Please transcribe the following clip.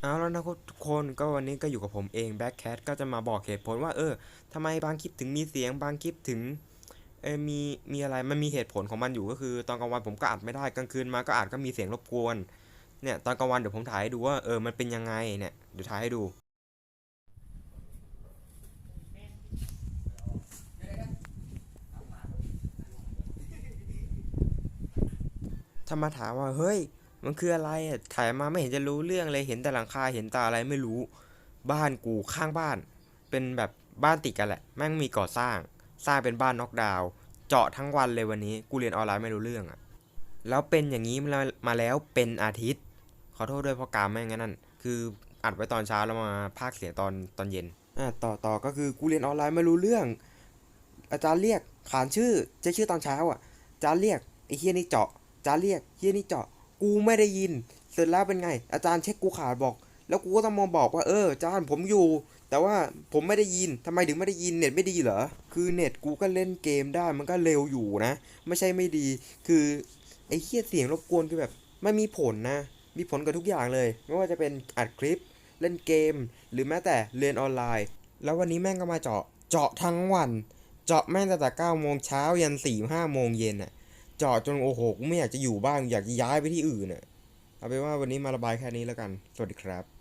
เอาแล้วนะทุกคนก็วันนี้ก็อยู่กับผมเองแบ็คแคทก็จะมาบอกเหตุผลว่าเออทำไมบางคลิปถึงมีเสียงบางคลิปถึงเออมีมีอะไรมันมีเหตุผลของมันอยู่ก็คือ ตอนกลางวันผมก็อัดไม่ได้กลางคืนมาก็อาจก็มีเสียงรบกวนเนี่ยตอนกลางวันเดี๋ยวผมถ่ายให้ดูว่าเออมันเป็นยังไงเนี่ยเดี๋ยวถ่ายให้ดูถ้ามาถามว่าเฮ้ย มันคืออะไรอะถ่ายมาไม่เห็นจะรู้เรื่องเลยเห็นแต่หลังคาเห็นตาอะไรไม่รู้ บ้านกูข้างบ้าน เป็นแบบบ้านติดกันแหละ แม่งมีก่อสร้าง สร้างเป็นบ้านน็อกดาวน์เจาะทั้งวันเลยวันนี้ กูเรียนออนไลน์ไม่รู้เรื่องอะแล้วเป็นอย่างนี้มามาแล้วเป็นอาทิตย์ ขอโทษด้วยเพราะกามแม่งนั่นคืออัดไว้ตอนเช้าแล้วมาพากเสียงตอนตอนเย็นอ่าต่อต่อก็คือกูเรียนออนไลน์ไม่รู้เรื่อง อาจารย์เรียกขานชื่อจะชื่อตอนเช้าอะอาจารย์เรียกไอ้เฮียนี่เจาะอาจารย์เรียกเฮียนี่เจาะ กูไม่ได้ยิน เสร็จแล้วเป็นไง อาจารย์เช็คกูขาดบอก แล้วกูก็ต้องมาบอกว่าเอออาจารย์ผมอยู่ แต่ว่าผมไม่ได้ยินทำไมถึงไม่ได้ยินเน็ตไม่ดีเหรอ คือเน็ตกูก็เล่นเกมได้มันก็เร็วอยู่นะ ไม่ใช่ไม่ดี คือไอ้เฮียเสียงรบกวนคือแบบไม่มีผลนะ มีผลกับทุกอย่างเลย ไม่ว่าจะเป็นอัดคลิป เล่นเกม หรือแม้แต่เรียนออนไลน์ แล้ววันนี้แม่งก็มาเจาะ เจาะทั้งวัน เจาะแม่งตั้งแต่เก้าโมงเช้ายันสี่ห้าโมงเย็นอะ จาะจนโอ้โหกูไม่อยากจะอยู่บ้านอยากจะย้ายไปที่อื่นอะเอาเป็นว่าวันนี้มาระบายแค่นี้แล้วกัน สวัสดีครับ